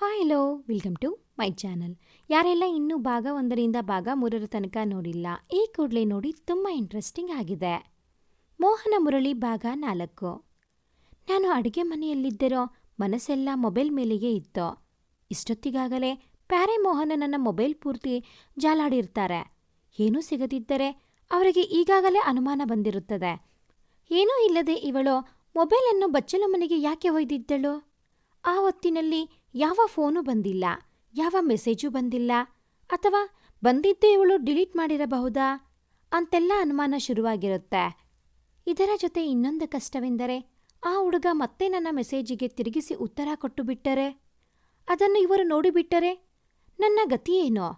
Hi hello welcome to my channel ಯಾರೆಲ್ಲ ಇನ್ನೂ ಭಾಗ ಒಂದರಿಂದ ಭಾಗ ಮೂರರ ತನಕ ನೋಡಿಲ್ಲ, ಈ ಕೂಡಲೇ ನೋಡಿ ತುಂಬ ಇಂಟ್ರೆಸ್ಟಿಂಗ್ ಆಗಿದೆ. ಮೋಹನ ಮುರಳಿ ಭಾಗ ನಾಲ್ಕು. ನಾನು ಅಡುಗೆ ಮನೆಯಲ್ಲಿದ್ದರೋ, ಮನಸ್ಸೆಲ್ಲ ಮೊಬೈಲ್ ಮೇಲೆಯೇ ಇತ್ತು? ಇಷ್ಟೊತ್ತಿಗಾಗಲೇ ಪ್ಯಾರೆ ಮೋಹನ ನನ್ನ ಮೊಬೈಲ್ ಪೂರ್ತಿ ಜಾಲಾಡಿರ್ತಾರೆ. ಏನೂ ಸಿಗದಿದ್ದರೆ ಅವರಿಗೆ ಈಗಾಗಲೇ ಅನುಮಾನ ಬಂದಿರುತ್ತದೆ. ಏನೂ ಇಲ್ಲದೆ ಇವಳು ಮೊಬೈಲನ್ನು ಬಚ್ಚಲು ಮನೆಗೆ ಯಾಕೆ ಒಯ್ದಿದ್ದಳು? ಆ ಹೊತ್ತಿನಲ್ಲಿ ಯಾವ ಫೋನು ಬಂದಿಲ್ಲ, ಯಾವ ಮೆಸೇಜು ಬಂದಿಲ್ಲ ಅಥವಾ ಬಂದಿದ್ದೇ ಇವಳು ಡಿಲೀಟ್ ಮಾಡಿರಬಹುದಾ ಅಂತೆಲ್ಲ ಅನುಮಾನ ಶುರುವಾಗಿರುತ್ತೆ. ಇದರ ಜೊತೆ ಇನ್ನೊಂದು ಕಷ್ಟವೆಂದರೆ ಆ ಹುಡುಗ ಮತ್ತೆ ನನ್ನ ಮೆಸೇಜಿಗೆ ತಿರುಗಿಸಿ ಉತ್ತರ ಕೊಟ್ಟು ಬಿಟ್ಟರೆ ಅದನ್ನು ಇವರು ನೋಡಿಬಿಟ್ಟರೆ ನನ್ನ ಗತಿಯೇನೋ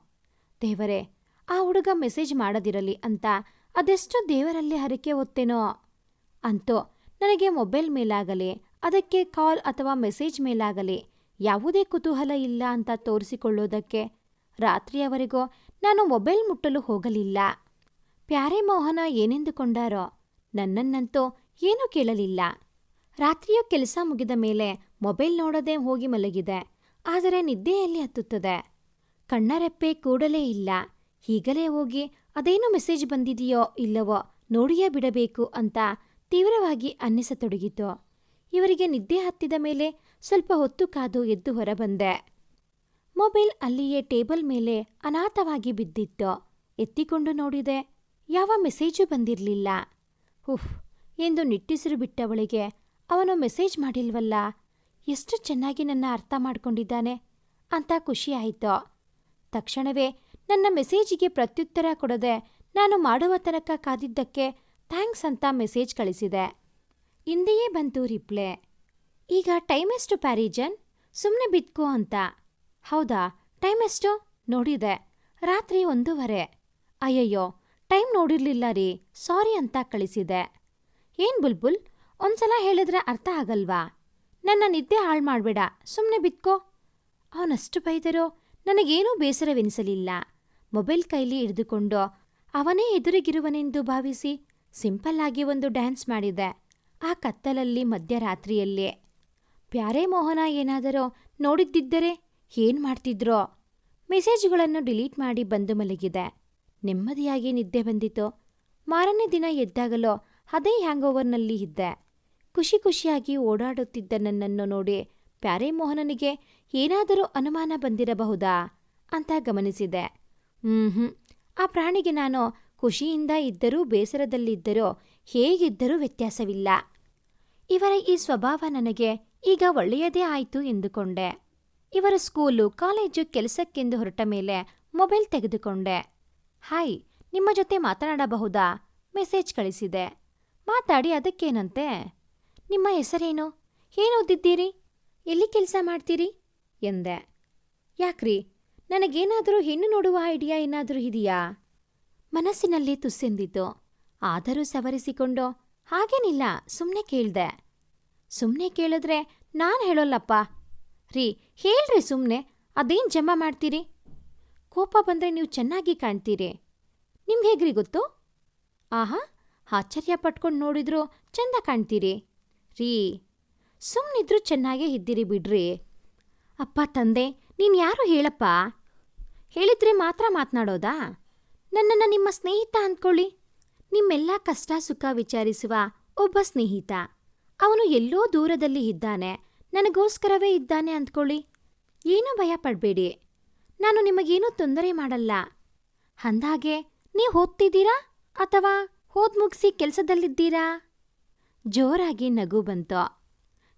ದೇವರೇ, ಆ ಹುಡುಗ ಮೆಸೇಜ್ ಮಾಡದಿರಲಿ ಅಂತ ಅದೆಷ್ಟು ದೇವರಲ್ಲಿ ಹರಕೆ ಒತ್ತೇನೋ ಅಂತೂ, ನನಗೆ ಮೊಬೈಲ್ ಮೇಲಾಗಲಿ, ಅದಕ್ಕೆ ಕಾಲ್ ಅಥವಾ ಮೆಸೇಜ್ ಮೇಲಾಗಲಿ ಯಾವುದೇ ಕುತೂಹಲ ಇಲ್ಲ ಅಂತ ತೋರಿಸಿಕೊಳ್ಳೋದಕ್ಕೆ ರಾತ್ರಿಯವರೆಗೂ ನಾನು ಮೊಬೈಲ್ ಮುಟ್ಟಲು ಹೋಗಲಿಲ್ಲ. ಪ್ಯಾರೆ ಮೋಹನ ಏನೆಂದುಕೊಂಡಾರೋ ನನ್ನನ್ನಂತೂ ಏನೂ ಕೇಳಲಿಲ್ಲ. ರಾತ್ರಿಯ ಕೆಲಸ ಮುಗಿದ ಮೇಲೆ ಮೊಬೈಲ್ ನೋಡದೆ ಹೋಗಿ ಮಲಗಿದೆ. ಆದರೆ ನಿದ್ದೆಯಲ್ಲಿ ಹತ್ತುತ್ತದೆ. ಕಣ್ಣರೆಪ್ಪೆ ಕೂಡಲೇ ಇಲ್ಲ. ಹೀಗಲೇ ಹೋಗಿ ಅದೇನು ಮೆಸೇಜ್ ಬಂದಿದೆಯೋ ಇಲ್ಲವೋ ನೋಡಿಯೇ ಬಿಡಬೇಕು ಅಂತ ತೀವ್ರವಾಗಿ ಅನ್ನಿಸತೊಡಗಿತು. ಇವರಿಗೆ ನಿದ್ದೆ ಹತ್ತಿದ ಮೇಲೆ ಸ್ವಲ್ಪ ಹೊತ್ತು ಕಾದು ಎದ್ದು ಹೊರಬಂದೆ. ಮೊಬೈಲ್ ಅಲ್ಲಿಯೇ ಟೇಬಲ್ ಮೇಲೆ ಅನಾಥವಾಗಿ ಬಿದ್ದಿತ್ತು. ಎತ್ತಿಕೊಂಡು ನೋಡಿದೆ, ಯಾವ ಮೆಸೇಜು ಬಂದಿರಲಿಲ್ಲ. ಉಫ್ ಎಂದು ನಿಟ್ಟಿಸಿರು ಬಿಟ್ಟವಳಿಗೆ, ಅವನು ಮೆಸೇಜ್ ಮಾಡಿಲ್ವಲ್ಲ, ಎಷ್ಟು ಚೆನ್ನಾಗಿ ನನ್ನ ಅರ್ಥ ಮಾಡಿಕೊಂಡಿದ್ದಾನೆ ಅಂತ ಖುಷಿಯಾಯಿತು ತಕ್ಷಣವೇ ನನ್ನ ಮೆಸೇಜಿಗೆ ಪ್ರತ್ಯುತ್ತರ ಕೊಡದೆ ನಾನು ಮಾಡುವ ತನಕ ಕಾದಿದ್ದಕ್ಕೆ ಥ್ಯಾಂಕ್ಸ್ ಅಂತ ಮೆಸೇಜ್ ಕಳಿಸಿದೆ. ಹಿಂದೆಯೇ ಬಂತು ರಿಪ್ಲೆ ಈಗ ಟೈಮ್ ಎಷ್ಟು ಪ್ಯಾರಿಜನ್ ಸುಮ್ಮನೆ ಬಿದ್ಕೋ ಅಂತ. ಹೌದಾ? ಟೈಮ್ ಎಷ್ಟು? ನೋಡಿದೆ. ರಾತ್ರಿ ಒಂದೂವರೆ. ಅಯ್ಯಯ್ಯೋ ಟೈಮ್ ನೋಡಿರ್ಲಿಲ್ಲ ರೀ. ಸಾರಿ ಅಂತ ಕಳಿಸಿದೆ. ಏನ್ ಬುಲ್ಬುಲ್? ಒಂದ್ಸಲ ಹೇಳಿದ್ರೆ ಅರ್ಥ ಆಗಲ್ವಾ? ನನ್ನ ನಿದ್ದೆ ಹಾಳು ಮಾಡಬೇಡ. ಸುಮ್ಮನೆ ಬಿತ್ಕೋ. ಅವನಷ್ಟು ಬೈದರೂ, ನನಗೇನೂ ಬೇಸರವೆನಿಸಲಿಲ್ಲ. ಮೊಬೈಲ್ ಕೈಲಿ ಹಿಡಿದುಕೊಂಡು ಅವನೇ ಎದುರಿಗಿರುವನೆಂದು ಭಾವಿಸಿ ಸಿಂಪಲ್ ಆಗಿ ಒಂದು ಡ್ಯಾನ್ಸ್ ಮಾಡಿದೆ. ಆ ಕತ್ತಲಲ್ಲಿ ಮಧ್ಯರಾತ್ರಿಯಲ್ಲೇ, ಪ್ಯಾರೆ ಮೋಹನ ಏನಾದರೂ ನೋಡಿದ್ದಿದ್ದರೆ ಏನು ಮಾಡ್ತಿದ್ರೋ? ಮೆಸೇಜ್ಗಳನ್ನು ಡಿಲೀಟ್ ಮಾಡಿ ಬಂದು ಮಲಗಿದೆ. ನೆಮ್ಮದಿಯಾಗಿ ನಿದ್ದೆ ಬಂದಿತು. ಮಾರನೇ ದಿನ ಎದ್ದಾಗಲೋ ಅದೇ ಹ್ಯಾಂಗೋವರ್ನಲ್ಲಿ ಇದ್ದೆ. ಖುಷಿ ಖುಷಿಯಾಗಿ ಓಡಾಡುತ್ತಿದ್ದ ನನ್ನನ್ನು ನೋಡಿ ಪ್ಯಾರೆ ಮೋಹನನಿಗೆ ಏನಾದರೂ ಅನುಮಾನ ಬಂದಿರಬಹುದಾ ಅಂತ ಗಮನಿಸಿದೆ. ಹ್ಞೂ ಆ ಪ್ರಾಣಿಗೆ ನಾನು ಖುಷಿಯಿಂದ ಇದ್ದರೂ ಬೇಸರದಲ್ಲಿದ್ದರೂ ಹೇಗಿದ್ದರೂ ವ್ಯತ್ಯಾಸವಿಲ್ಲ. ಇವರ ಈ ಸ್ವಭಾವ ನನಗೆ ಈಗ ಒಳ್ಳೆಯದೇ ಆಯಿತು ಎಂದುಕೊಂಡೆ. ಇವರ ಸ್ಕೂಲು, ಕಾಲೇಜು ಕೆಲಸಕ್ಕೆಂದು ಹೊರಟ ಮೇಲೆ ಮೊಬೈಲ್ ತೆಗೆದುಕೊಂಡೆ. ಹಾಯ್, ನಿಮ್ಮ ಜೊತೆ ಮಾತನಾಡಬಹುದಾ? ಮೆಸೇಜ್ ಕಳಿಸಿದೆ. ಮಾತಾಡಿ, ಅದಕ್ಕೇನಂತೆ? ನಿಮ್ಮ ಹೆಸರೇನು? ಏನು ಓದಿದ್ದೀರಿ? ಎಲ್ಲಿ ಕೆಲಸ ಮಾಡ್ತೀರಿ? ಎಂದೆ. ಯಾಕ್ರಿ? ನನಗೇನಾದರೂ ಹೆಣ್ಣು ನೋಡುವ ಐಡಿಯಾ ಏನಾದರೂ ಇದೆಯಾ? ಮನಸ್ಸಿನಲ್ಲಿ ತುಸ್ಸೆಂದಿತು. ಆದರೂ ಸವರಿಸಿಕೊಂಡು? ಹಾಗೇನಿಲ್ಲ ಸುಮ್ಮನೆ ಕೇಳ್ದೆ. ಸುಮ್ಮನೆ ಕೇಳಿದ್ರೆ ನಾನು ಹೇಳೋಲ್ಲಪ್ಪ. ರೀ, ಹೇಳ್ರಿ ಸುಮ್ಮನೆ ಅದೇನು ಜಮಾ ಮಾಡ್ತೀರಿ? ಕೋಪ ಬಂದರೆ ನೀವು ಚೆನ್ನಾಗಿ ಕಾಣ್ತೀರಿ. ನಿಮ್ಗೆ ಹೇಗ್ರಿ ಗೊತ್ತು? ಆಹಾ, ಆಶ್ಚರ್ಯ ಪಟ್ಕೊಂಡು ನೋಡಿದ್ರು ಚೆಂದ ಕಾಣ್ತೀರಿ. ರೀ ಸುಮ್ಮನಿದ್ರು ಚೆನ್ನಾಗೇ ಇದ್ದೀರಿ ಬಿಡ್ರಿ. ಅಪ್ಪ, ತಂದೆ, ನೀನು ಯಾರು ಹೇಳಪ್ಪ? ಹೇಳಿದ್ರೆ ಮಾತ್ರ ಮಾತನಾಡೋದಾ? ನನ್ನನ್ನು ನಿಮ್ಮ ಸ್ನೇಹಿತ ಅಂದ್ಕೊಳ್ಳಿ. ನಿಮ್ಮೆಲ್ಲ ಕಷ್ಟ ಸುಖ ವಿಚಾರಿಸುವ ಒಬ್ಬ ಸ್ನೇಹಿತ. ಅವನು ಎಲ್ಲೋ ದೂರದಲ್ಲಿ ಇದ್ದಾನೆ. ನನಗೋಸ್ಕರವೇ ಇದ್ದಾನೆ ಅಂದ್ಕೊಳ್ಳಿ. ಏನೂ ಭಯ ಪಡಬೇಡಿ ನಾನು ನಿಮಗೇನೂ ತೊಂದರೆ ಮಾಡಲ್ಲ. ಅಂದಾಗೆ ನೀವು ಓದ್ತಿದ್ದೀರಾ ಅಥವಾ ಓದ್ ಮುಗಿಸಿ ಕೆಲಸದಲ್ಲಿದ್ದೀರಾ? ಜೋರಾಗಿ ನಗು ಬಂತು.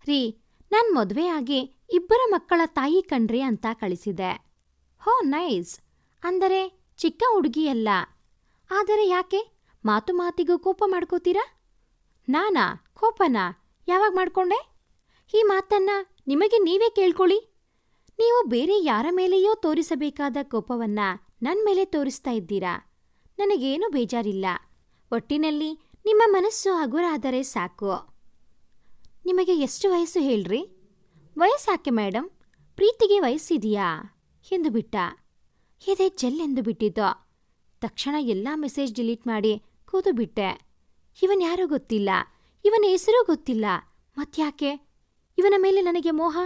ರೀ, ನಾನ್ ಮದುವೆ ಆಗಿ ಇಬ್ಬರ ಮಕ್ಕಳ ತಾಯಿ ಕಣ್ರಿ ಅಂತ ಕಳಿಸಿದೆ. ಹೋ, ನೈಸ್. ಅಂದರೆ ಚಿಕ್ಕ ಹುಡುಗಿಯಲ್ಲ. ಆದರೆ ಯಾಕೆ? ಮಾತು ಮಾತಿಗೂ ಕೋಪ ಮಾಡ್ಕೋತೀರಾ? ನಾನಾ? ಕೋಪನಾ? ಯಾವಾಗ ಮಾಡ್ಕೊಂಡೆ? ಈ ಮಾತನ್ನ ನಿಮಗೆ ನೀವೇ ಕೇಳ್ಕೊಳ್ಳಿ. ನೀವು ಬೇರೆ ಯಾರ ಮೇಲೆಯೋ ತೋರಿಸಬೇಕಾದ ಕೋಪವನ್ನ ನನ್ನ ಮೇಲೆ ತೋರಿಸ್ತಾ ಇದ್ದೀರಾ? ನನಗೇನು ಬೇಜಾರಿಲ್ಲ. ಒಟ್ಟಿನಲ್ಲಿ ನಿಮ್ಮ ಮನಸ್ಸು ಹಗುರಾದರೆ ಸಾಕು. ನಿಮಗೆ ಎಷ್ಟು ವಯಸ್ಸು ಹೇಳ್ರಿ? ವಯಸ್ಸಾಕೆ ಮೇಡಮ್ ಪ್ರೀತಿಗೆ ವಯಸ್ಸಿದೆಯಾ? ಎಂದು ಬಿಟ್ಟ. ಎದೆ ಜೆಲ್ ಎಂದು ಬಿಟ್ಟಿದ್ದೋ. ತಕ್ಷಣ ಎಲ್ಲ ಮೆಸೇಜ್ ಡಿಲೀಟ್ ಮಾಡಿ ಕೂತು ಬಿಟ್ಟೆ. ಇವನ್ ಯಾರೋ ಗೊತ್ತಿಲ್ಲ. ಇವನ ಹೆಸರೂ ಗೊತ್ತಿಲ್ಲ. ಮತ್ಯಾಕೆ ಇವನ ಮೇಲೆ ನನಗೆ ಮೋಹ?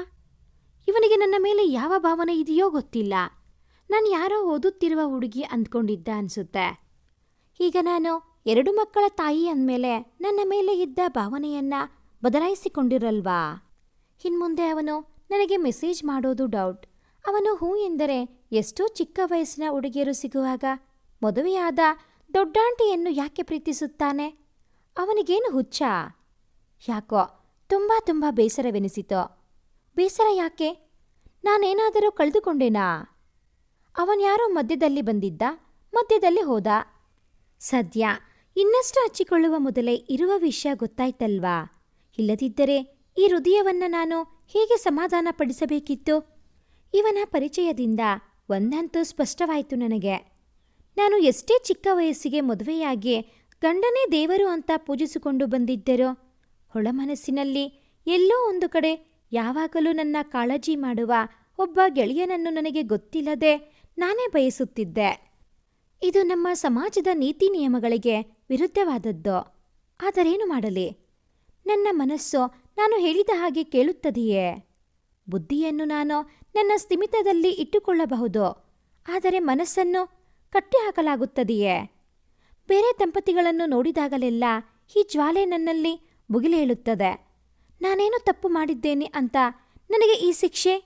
ಇವನಿಗೆ ನನ್ನ ಮೇಲೆ ಯಾವ ಭಾವನೆ ಇದೆಯೋ ಗೊತ್ತಿಲ್ಲ. ನಾನು ಯಾರೋ ಓದುತ್ತಿರುವ ಹುಡುಗಿ ಅಂದ್ಕೊಂಡಿದ್ದ ಅನ್ಸುತ್ತೆ. ಈಗ ನಾನು ಎರಡು ಮಕ್ಕಳ ತಾಯಿ ಅಂದಮೇಲೆ ನನ್ನ ಮೇಲೆ ಇದ್ದ ಭಾವನೆಯನ್ನ ಬದಲಾಯಿಸಿಕೊಂಡಿರಲ್ವಾ? ಇನ್ಮುಂದೆ ಅವನು ನನಗೆ ಮೆಸೇಜ್ ಮಾಡೋದು ಡೌಟ್. ಅವನು ಹೂ ಎಂದರೆ ಎಷ್ಟೋ ಚಿಕ್ಕ ವಯಸ್ಸಿನ ಹುಡುಗಿಯರು ಸಿಗುವಾಗ ಮದುವೆಯಾದ ದೊಡ್ಡಾಂಟಿಯನ್ನು ಯಾಕೆ ಪ್ರೀತಿಸುತ್ತಾನೆ? ಅವನಿಗೇನು ಹುಚ್ಚ? ಯಾಕೋ ತುಂಬ ತುಂಬ ಬೇಸರವೆನಿಸಿತೋ. ಬೇಸರ ಯಾಕೆ? ನಾನೇನಾದರೂ ಕಳೆದುಕೊಂಡೇನಾ? ಅವನ್ಯಾರೋ ಮಧ್ಯದಲ್ಲಿ ಬಂದಿದ್ದ, ಮಧ್ಯದಲ್ಲಿ ಹೋದ? ಸದ್ಯ ಇನ್ನಷ್ಟು ಹಚ್ಚಿಕೊಳ್ಳುವ ಮೊದಲೇ ಇರುವ ವಿಷಯ ಗೊತ್ತಾಯ್ತಲ್ವಾ? ಇಲ್ಲದಿದ್ದರೆ ಈ ಹೃದಯವನ್ನ ನಾನು ಹೇಗೆ ಸಮಾಧಾನಪಡಿಸಬೇಕಿತ್ತು? ಇವನ ಪರಿಚಯದಿಂದ ಒಂದಂತೂ ಸ್ಪಷ್ಟವಾಯಿತು ನನಗೆ. ನಾನು ಎಷ್ಟೇ ಚಿಕ್ಕ ವಯಸ್ಸಿಗೆ ಮದುವೆಯಾಗಿ ಗಂಡನೇ ದೇವರು ಅಂತ ಪೂಜಿಸಿಕೊಂಡು ಬಂದಿದ್ದರೋ? ಹೊಳಮನಸ್ಸಿನಲ್ಲಿ ಎಲ್ಲೋ ಒಂದು ಕಡೆ ಯಾವಾಗಲೂ ನನ್ನ ಕಾಳಜಿ ಮಾಡುವ ಒಬ್ಬ ಗೆಳೆಯನನ್ನು ನನಗೆ ಗೊತ್ತಿಲ್ಲದೆ ನಾನೇ ಬಯಸುತ್ತಿದ್ದೆ. ಇದು ನಮ್ಮ ಸಮಾಜದ ನೀತಿ ನಿಯಮಗಳಿಗೆ ವಿರುದ್ಧವಾದದ್ದು. ಆದರೇನು ಮಾಡಲಿ? ನನ್ನ ಮನಸ್ಸು ನಾನು ಹೇಳಿದ ಹಾಗೆ ಕೇಳುತ್ತದೆಯೇ? ಬುದ್ಧಿಯನ್ನು ನಾನು ನನ್ನ ಸ್ಥಿಮಿತದಲ್ಲಿ ಇಟ್ಟುಕೊಳ್ಳಬಹುದು. ಆದರೆ ಮನಸ್ಸನ್ನು ಕಟ್ಟಿಹಾಕಲಾಗುತ್ತದೆಯೇ? ಬೇರೆ ದಂಪತಿಗಳನ್ನು ನೋಡಿದಾಗಲೆಲ್ಲ ಈ ಜ್ವಾಲೆ ನನ್ನಲ್ಲಿ ಬುಗಿಲೇಳುತ್ತದೆ ನಾನೇನು ತಪ್ಪು ಮಾಡಿದ್ದೇನೆ ಅಂತ ನನಗೆ ಈ ಶಿಕ್ಷೆ?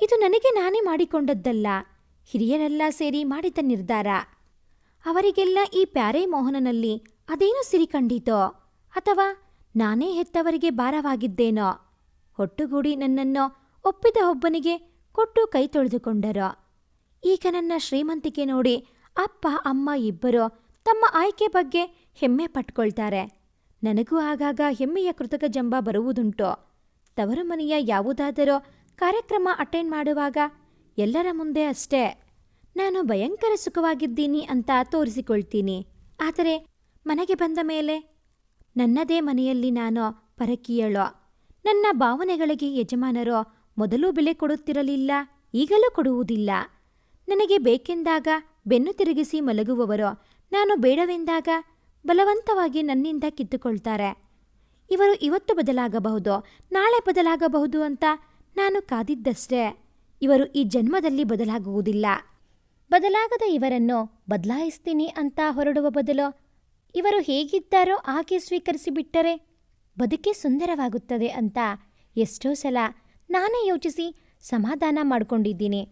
ಇದು ನನಗೆ ನಾನೇ ಮಾಡಿಕೊಂಡದ್ದಲ್ಲ. ಹಿರಿಯರೆಲ್ಲ ಸೇರಿ ಮಾಡಿದ ನಿರ್ಧಾರ. ಅವರಿಗೆಲ್ಲ ಈ ಪ್ಯಾರೆ ಮೋಹನನಲ್ಲಿ ಅದೇನು ಸಿರಿ ಕಂಡಿತೋ? ಅಥವಾ ನಾನೇ ಹೆತ್ತವರಿಗೆ ಭಾರವಾಗಿದ್ದೇನೋ? ಒಟ್ಟುಗೂಡಿ ನನ್ನನ್ನು ಒಪ್ಪಿದ ಒಬ್ಬನಿಗೆ ಕೊಟ್ಟು ಕೈ ತೊಳೆದುಕೊಂಡರೋ? ಈಗ ನನ್ನ ಶ್ರೀಮಂತಿಕೆ ನೋಡಿ ಅಪ್ಪ, ಅಮ್ಮ ಇಬ್ಬರು ತಮ್ಮ ಆಯ್ಕೆ ಬಗ್ಗೆ ಹೆಮ್ಮೆ ಪಟ್ಕೊಳ್ತಾರೆ. ನನಗೂ ಆಗಾಗ ಹೆಮ್ಮೆಯ ಕೃತಕ ಜಂಬ ಬರುವುದುಂಟು. ತವರು ಮನೆಯ ಯಾವುದಾದರೂ ಕಾರ್ಯಕ್ರಮ ಅಟೆಂಡ್ ಮಾಡುವಾಗ ಎಲ್ಲರ ಮುಂದೆ ಅಷ್ಟೇ. ನಾನು ಭಯಂಕರ ಸುಖವಾಗಿದ್ದೀನಿ ಅಂತ ತೋರಿಸಿಕೊಳ್ತೀನಿ. ಆದರೆ ಮನೆಗೆ ಬಂದ ಮೇಲೆ ನನ್ನದೇ ಮನೆಯಲ್ಲಿ ನಾನು ಪರಕೀಯಳೋ, ನನ್ನ ಭಾವನೆಗಳಿಗೆ ಯಜಮಾನರು ಮೊದಲು ಬೆಲೆ ಕೊಡುತ್ತಿರಲಿಲ್ಲ, ಈಗಲೂ ಕೊಡುವುದಿಲ್ಲ. ನನಗೆ ಬೇಕೆಂದಾಗ ಬೆನ್ನು ತಿರುಗಿಸಿ ಮಲಗುವವರು ನಾನು ಬೇಡವೆಂದಾಗ ಬಲವಂತವಾಗಿ ನನ್ನಿಂದ ಕಿತ್ತುಕೊಳ್ತಾರೆ. ಇವರು ಇವತ್ತು ಬದಲಾಗಬಹುದು, ನಾಳೆ ಬದಲಾಗಬಹುದು ಅಂತ ನಾನು ಕಾದಿದ್ದಷ್ಟೇ. ಇವರು ಈ ಜನ್ಮದಲ್ಲಿ ಬದಲಾಗುವುದಿಲ್ಲ. ಬದಲಾಗದ ಇವರನ್ನು ಬದಲಾಯಿಸ್ತೀನಿ ಅಂತ ಹೊರಡುವ ಬದಲು ಇವರು ಹೇಗಿದ್ದಾರೋ ಹಾಗೆ ಸ್ವೀಕರಿಸಿಬಿಟ್ಟರೆ ಬದುಕೆ ಸುಂದರವಾಗುತ್ತದೆ ಅಂತ ಎಷ್ಟೋ ಸಲ ನಾನೇ ಯೋಚಿಸಿ ಸಮಾಧಾನ ಮಾಡಿಕೊಂಡಿದ್ದೀನಿ.